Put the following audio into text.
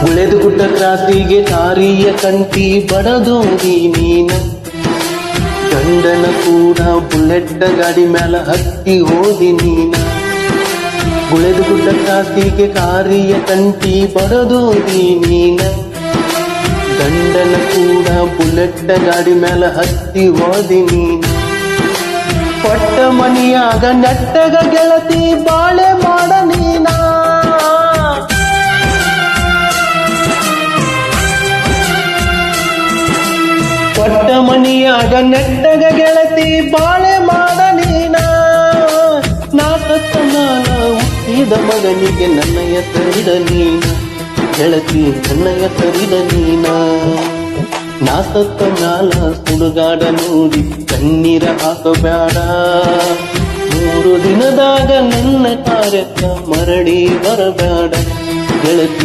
ಗುಳೆದು ಗುಡ್ಡ ಕ್ರಾಸಿಗೆ ತಾರಿಯ ಕಂಟಿ ಬಡದೋದಿ ನೀನ. ಗಂಡನ ಕೂಡ ಬುಲೆಟ್ಟ ಗಾಡಿ ಮ್ಯಾಲ ಹತ್ತಿ ಹೋದಿ ನೀನ. ಉಳೆದು ಗುಡ್ಡ ಕ್ರಾಸಿಗೆ ಕಾರಿಯ ಕಂಟಿ ಬಡದೋದಿ ನೀನ. ಗಂಡನ ಕೂಡ ಬುಲೆಟ್ಟ ಗಾಡಿ ಮ್ಯಾಲ ಹತ್ತಿ ಹೋದಿ ನೀನ. ಪಟ್ಟ ಮನಿಯಾಗ ನಟ್ಟಗ ಗೆಳತಿ ಬಾಳೆ ಪಟ್ಟ ಮನಿಯಾಗ ನೆಟ್ಟಗ ಗೆಳತಿ ಬಾಳೆ ಮಾಡ ನೀನ. ನಾ ತತ್ತ ನಾನ ಹುಟ್ಟಿದ ಮಗನಿಗೆ ನನ್ನಯ ತರಿದ ನೀನ. ಗೆಳತಿ ನನ್ನಯ ತರಿದ ನೀನ. ನಾ ನಾಲ ಸುಡುಗಾಡ ನೋಡಿ ಕಣ್ಣೀರ ಹಾಕಬೇಡ. ಮೂರು ದಿನದಾಗ ನನ್ನ ಕಾರ್ಯಕ್ಕ ಮರಳಿ ಬರಬೇಡ. ಗೆಳತಿ